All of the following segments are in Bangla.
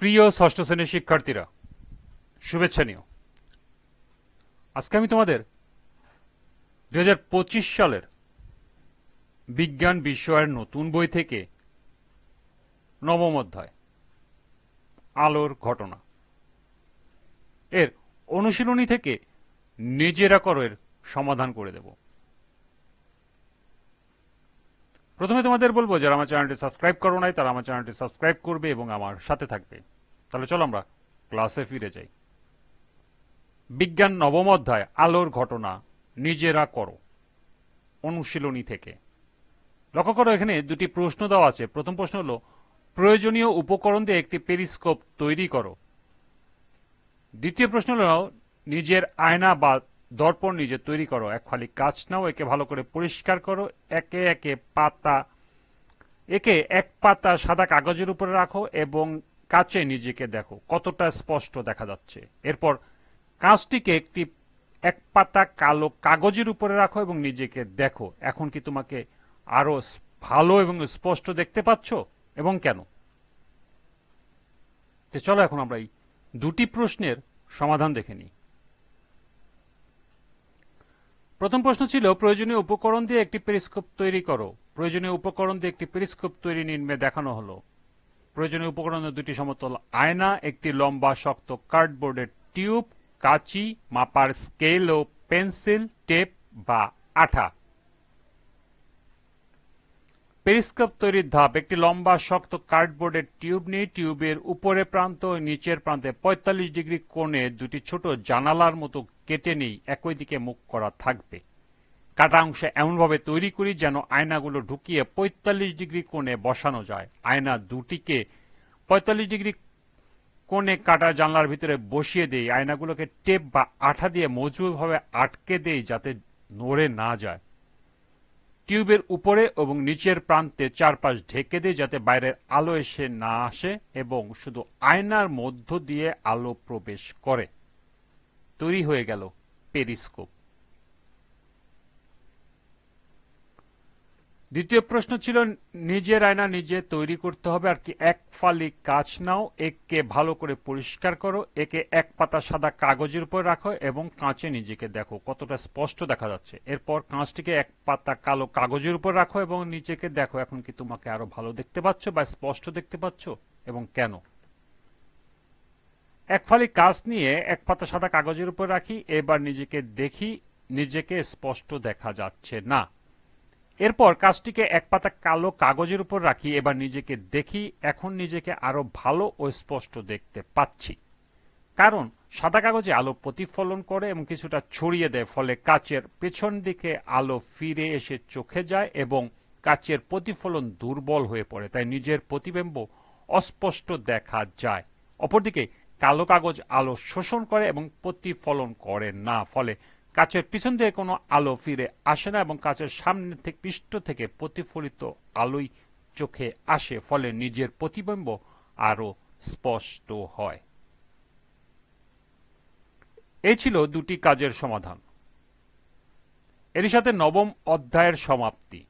প্রিয় ষষ্ঠ শ্রেণির শিক্ষার্থীরা, শুভেচ্ছা নিও। আজকে আমি তোমাদের দু হাজার পঁচিশ সালের বিজ্ঞান বিষয়ের নতুন বই থেকে নবম অধ্যায়, আলোর ঘটনা। এর অনুশীলনী থেকে নিজেরা করো এর সমাধান করে দেব। প্রথমে তোমাদের বলব, যারা আমার চ্যানেলটি সাবস্ক্রাইব করো নাই, তারা আমার চ্যানেলটি সাবস্ক্রাইব করবে এবং আমার সাথে থাকবে। তাহলে চলো আমরা ক্লাসে ফিরে যাই। বিজ্ঞান নবম অধ্যায়, আলোর ঘটনা নিজেরা করো, অনুশীলনী থেকে। লক্ষ্য করো, এখানে দুটি প্রশ্ন দেওয়া আছে। প্রথম প্রশ্ন হলো, প্রয়োজনীয় উপকরণ দিয়ে একটি পেরিস্কোপ তৈরি করো। দ্বিতীয় প্রশ্ন হল, নিজের আয়না বা দর্পণ নিজে তৈরি করো, এক খালি কাজ নাও, একে ভালো করে পরিষ্কার করো, একে একে পাতা, একে এক পাতা সাদা কাগজের উপরে রাখো এবং কাছে নিজেকে দেখো, কতটা স্পষ্ট দেখা যাচ্ছে। এরপর কাঁচটিকে একটি এক পাতা কালো কাগজের উপরে রাখো এবং নিজেকে দেখো, এখন কি তোমাকে আরও ভালো এবং স্পষ্ট দেখতে পাচ্ছ, এবং কেন? চলো এখন আমরা এই দুটি প্রশ্নের সমাধান দেখে নিই। প্রথম প্রশ্ন ছিল, প্রয়োজনীয় উপকরণ দিয়ে একটি পেরিস্কোপ তৈরি করো। প্রয়োজনীয় উপকরণ দিয়ে একটি পেরিস্কোপ তৈরি নির্মে দেখানো হলো। প্রয়োজনীয় উপকরণের দুটি সমতল আয়না, একটি লম্বা শক্ত কার্ডবোর্ডের টিউব, কাচি, মাপার স্কেল ও পেন্সিল, টেপ বা আঠা। পেরিস্কোপ তৈরির ধাপ, একটি লম্বা, শক্ত কার্ডবোর্ডের টিউব নিয়ে টিউবের উপরে প্রান্ত নিচের প্রান্তে ৪৫ ডিগ্রি কোণে দুটি ছোট জানালার মতো কেটে নেই একই দিকে মুখ করা থাকবে। কাটা অংশে এমনভাবে তৈরি করি যেন আয়নাগুলো ঢুকিয়ে ৪৫ ডিগ্রি কোণে বসানো যায়। আয়না দুটিকে ৪৫ ডিগ্রি কোণে কাটা জানলার ভিতরে বসিয়ে দেই। আয়নাগুলোকে টেপ বা আঠা দিয়ে মজবুতভাবে আটকে দেই যাতে নড়ে না যায়। টিউবের উপরে এবং নিচের প্রান্তে চারপাশ ঢেকে দেয় যাতে বাইরের আলো এসে না আসে এবং শুধু আয়নার মধ্য দিয়ে আলো প্রবেশ করে। তৈরি হয়ে গেল পেরিস্কোপ। দ্বিতীয় প্রশ্ন ছিল নিজের আয়না নিজে তৈরি করতে হবে, আর কি এক ফালি কাঁচ নাও একে ভালো করে পরিষ্কার করো, একে এক পাতা সাদা কাগজের উপর রাখো এবং কাঁচে নিজেকে দেখো। কতটা স্পষ্ট দেখা যাচ্ছে। এরপর কাঁচটিকে এক পাতা কালো কাগজের উপর রাখো এবং নিজেকে দেখো, এখন কি তোমাকে আরও ভালো দেখতে পাচ্ছ বা স্পষ্ট দেখতে পাচ্ছ এবং কেন? এক ফালি কাঁচ নিয়ে এক পাতা সাদা কাগজের উপর রাখি, এবার নিজেকে দেখি, নিজেকে স্পষ্ট দেখা যাচ্ছে না। এরপর কাজটিকে এক পাতা কালো কাগজের উপর রাখি, এবার নিজেকে দেখি, এখন নিজেকে আরও ভালো ও স্পষ্ট দেখতে পাচ্ছি। কারণ সাদা কাগজে আলো প্রতিফলন করে এবং কিছুটা ছড়িয়ে দেয়, ফলে কাচের পেছন দিকে আলো ফিরে এসে চোখে যায় এবং কাচের প্রতিফলন দুর্বল হয়ে পড়ে, তাই নিজের প্রতিবিম্ব অস্পষ্ট দেখা যায়। অপরদিকে কালো কাগজ আলো শোষণ করে এবং প্রতিফলন করে না, ফলে কাচের পিছন থেকে কোনো আলো ফিরে আসে না এবং কাচের সামনে থেকে পৃষ্ঠ থেকে প্রতিফলিত আলোই চোখে আসে, ফলে নিজের প্রতিবিম্ব আরও স্পষ্ট হয়। এই ছিল দুটি কাজের সমাধান। এরই সাথে নবম অধ্যায়ের সমাপ্তি।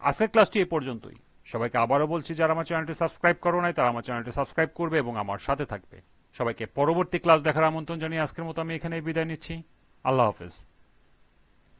আজকের ক্লাসটি এই পর্যন্তই। সবাইকে আবারও বলছি, যারা আমার চ্যানেলটি সাবস্ক্রাইব করো নাই, তারা আমার চ্যানেলটি সাবস্ক্রাইব করবে এবং আমার সাথে থাকবে। সবাইকে পরবর্তী ক্লাস দেখার আমন্ত্রণ জানিয়ে আজকের মতো আমি এখানে বিদায় নিচ্ছি। আল্লাহ হাফেজ